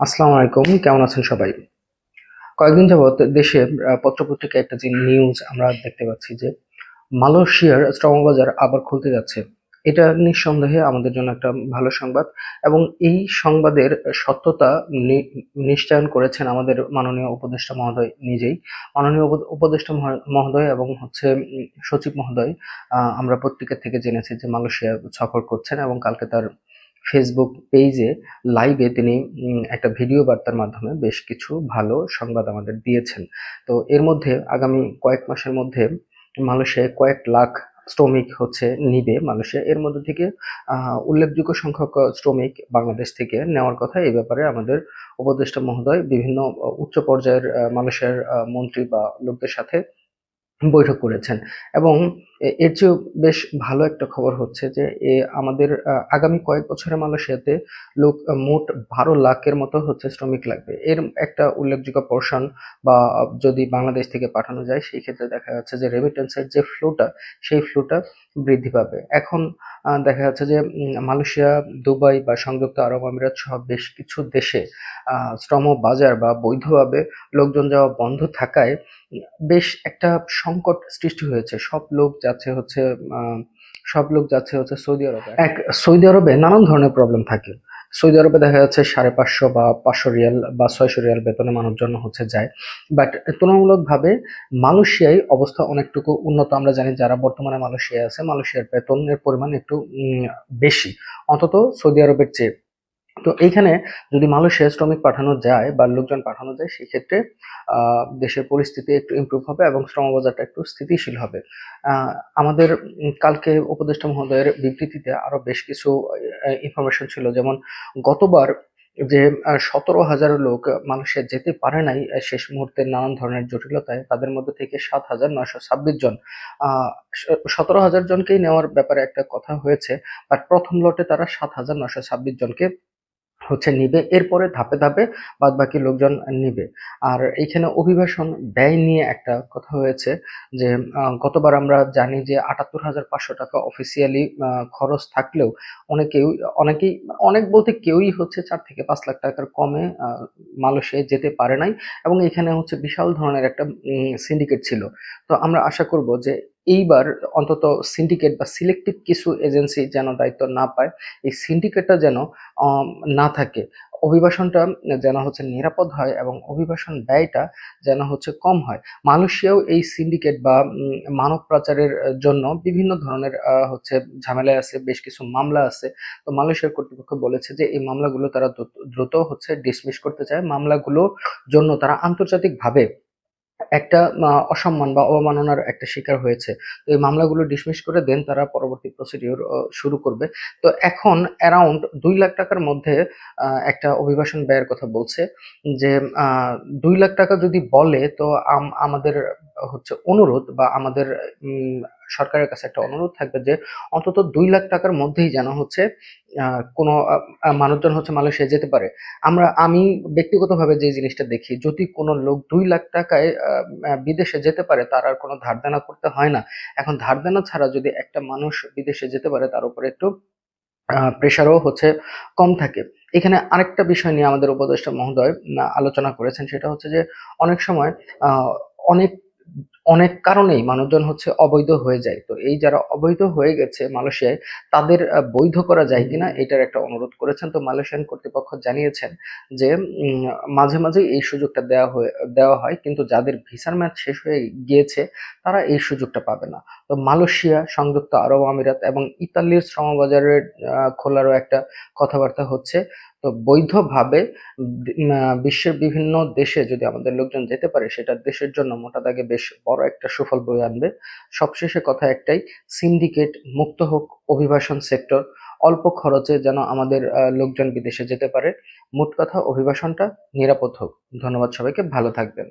আসসালামু আলাইকুম, কেমন আছেন সবাই? কয়েকদিন যাবৎ দেশে পত্রপত্রিকায় একটা যে নিউজ আমরা দেখতে পাচ্ছি যে মালয়েশিয়ার শ্রমবাজার আবার খুলতে যাচ্ছে। এটা নিঃসন্দেহে আমাদের জন্য একটা ভালো সংবাদ এবং এই সংবাদের সত্যতা নিশ্চয়ন করেছেন আমাদের মাননীয় উপদেষ্টা মহোদয় নিজেই। মাননীয় উপ- উপদেষ্টা মহ- মহোদয় এবং হচ্ছে সচিব মহোদয় আমরা পত্রিকা থেকে জেনেছি যে মালয়েশিয়া সফর করছেন এবং কালকে তার ফেসবুক পেজে লাইভে তিনি একটা ভিডিও বার্তার মাধ্যমে বেশ কিছু ভালো সংবাদ আমাদের দিয়েছেন। তো এর মধ্যে আগামী কয়েক মাসের মধ্যে মালয়েশিয়ায় কয়েক লাখ শ্রমিক হচ্ছে নিবে মালয়েশিয়া এর মধ্যে থেকে উল্লেখযোগ্য সংখ্যক শ্রমিক বাংলাদেশ থেকে নেওয়ার কথা। এই ব্যাপারে আমাদের উপদেষ্টা মহোদয় বিভিন্ন উচ্চ পর্যায়ের মালয়েশিয়ার মন্ত্রী বা লোকদের সাথে বৈঠক করেছেন। এবং এর চেয়েও বেশ ভালো একটা খবর হচ্ছে যে, এ আমাদের আগামী কয়েক বছরে মালয়েশিয়াতে লোক মোট বারো লাখের মতো হচ্ছে শ্রমিক লাগবে। এর একটা উল্লেখযোগ্য পোর্শন বা যদি বাংলাদেশ থেকে পাঠানো যায়, সেই ক্ষেত্রে দেখা যাচ্ছে যে রেমিটেন্সের যে ফ্লোটা সেই ফ্লোটা বৃদ্ধি পাবে। এখন দেখা যাচ্ছে যে মালয়েশিয়া, দুবাই বা সংযুক্ত আরব আমিরাত সহ বেশ কিছু দেশে শ্রম বাজার বা বৈধভাবে লোকজন যাওয়া বন্ধ থাকায় বেশ একটা সংকট সৃষ্টি হয়েছে। সব লোক যাচ্ছে হচ্ছে সব লোক যাচ্ছে হচ্ছে সৌদি আরবে। এক, সৌদি আরবে নানান ধরনের প্রবলেম থাকে। সৌদি আরবে দেখা যাচ্ছে সাড়ে পাঁচশো বা পাঁচশো রিয়াল বা ছয়শো রিয়াল বেতনে মানুষজন হচ্ছে যায়। বাট তুলনামূলকভাবে মালয়েশিয়ায় অবস্থা অনেকটুকু উন্নত। আমরা জানি যারা বর্তমানে মালয়েশিয়ায় আছে, মালয়েশিয়ার বেতনের পরিমাণ একটু বেশি। অন্তত সৌদি আরবের চেয়ে তো এইখানে যদি মালয়েশিয়া শ্রমিক পাঠানো যায় বা লোকজন পাঠানো যায়, সেক্ষেত্রে দেশের পরিস্থিতি একটু ইমপ্রুভ হবে এবং শ্রমবাজারটা একটু স্থিতিশীল হবে। আমাদের কালকে উপদেষ্টা মহোদয়ের বিবৃতিতে আরও বেশ কিছু ইনফরমেশন ছিল। যেমন, গতবার যে সতেরো হাজার লোক মালয়েশিয়া যেতে পারে নাই শেষ মুহূর্তে নানান ধরনের জটিলতায় তাদের মধ্যে থেকে সাত হাজার নয়শো ছাব্বিশ জন। সতেরো হাজার জনকেই নেওয়ার ব্যাপারে একটা কথা হয়েছে, বাট প্রথম লটে তারা সাত হাজার নয়শো ছাব্বিশ জনকে হচ্ছে নিবে, এরপরে ধাপে ধাপে বাদ বাকি লোকজন নিবে। আর এইখানে অভিবাসন ব্যয় নিয়ে একটা কথা হয়েছে যে গতবার আমরা জানি যে আটাত্তর হাজার পাঁচশো টাকা অফিসিয়ালি খরচ থাকলেও অনেকেই অনেকেই, অনেক বলতে কেউই হচ্ছে চার থেকে পাঁচ লাখ টাকার কমে মালয়েশিয়ায় যেতে পারে নাই। এবং এখানে হচ্ছে বিশাল ধরনের একটা সিন্ডিকেট ছিল। তো আমরা আশা করব যে এইবার অন্তত সিন্ডিকেট বা সিলেক্টিভ কিছু এজেন্সি যেন দায়িত্ব না পায়, এই সিন্ডিকেটটা যেন না থাকে। অভিবাসনটা যেন হচ্ছে নিরাপদ হয় এবং অভিবাসন ব্যয়টা যেন হচ্ছে কম হয়। মালয়েশিয়াও এই সিন্ডিকেট বা মানব পাচারের জন্য বিভিন্ন ধরনের হচ্ছে ঝামেলায় আছে, বেশ কিছু মামলা আছে। তো মালয়েশিয়ার কর্তৃপক্ষ বলেছে যে, এই মামলাগুলো তারা দ্রুত হচ্ছে ডিসমিস করতে চায়। মামলাগুলোর জন্য তারা আন্তর্জাতিকভাবে একটা অসম্মান বা অবমাননার একটা শিকার হয়েছে। তো এই মামলাগুলো ডিসমিস করে দেন, তারা পরবর্তী প্রসিডিওর শুরু করবে। তো এখন অ্যারাউন্ড দুই লাখ টাকার মধ্যে একটা অভিবাসন ব্যয়ের কথা বলছে যে দুই লাখ টাকা যদি বলে, তো আমাদের হচ্ছে অনুরোধ বা আমাদের সরকারের কাছে একটা অনুরোধ থাকবে যে অন্তত দুই লাখ টাকার মধ্যেই যেন হচ্ছে কোনো মানুষজন হচ্ছে মালয়েশিয়া যেতে পারে। আমরা, আমি ব্যক্তিগতভাবে যে জিনিসটা দেখি, যদি কোনো লোক দুই লাখ টাকায় বিদেশে যেতে পারে, তার আর কোনো ধার দেনা করতে হয় না। এখন ধার দেনা ছাড়া যদি একটা মানুষ বিদেশে যেতে পারে, তার উপরে একটু প্রেশারও হচ্ছে কম থাকে। এখানে আরেকটা বিষয় নিয়ে আমাদের উপদেষ্টা মহোদয় আলোচনা করেছেন, সেটা হচ্ছে যে অনেক সময় অনেক অনেক কারণেই মানুষজন হচ্ছে অবৈধ হয়ে যায়। তো এই যারা অবৈধ হয়ে গেছে মালয়েশিয়ায়, তাদের বৈধ করা যায় কিনা এটার একটা অনুরোধ করেছেন। তো মালয়েশিয়ান কর্তৃপক্ষ জানিয়েছেন যে মাঝে মাঝে এই সুযোগটা দেওয়া হয়ে, দেওয়া হয়। কিন্তু যাদের ভিসার ম্যাচ শেষ হয়ে গিয়েছে, তারা এই সুযোগটা পাবে না। তো মালয়েশিয়া, সংযুক্ত আরব আমিরাত এবং ইতালির শ্রমবাজারের খোলারও একটা কথাবার্তা হচ্ছে। তো বৈধভাবে বিশ্বের বিভিন্ন দেশে যদি আমাদের লোকজন যেতে পারে, সেটা দেশের জন্য মোটা দাগে বেশ বড় একটা সুফল বয়ে আনবে। সবশেষে কথা একটাই সিন্ডিকেট মুক্ত হোক অভিবাসন সেক্টর অল্প খরচে যেন আমাদের লোকজন বিদেশে যেতে পারে। মোট কথা অভিবাসনটা নিরাপদ হোক। ধন্যবাদ সবাইকে, ভালো থাকবেন।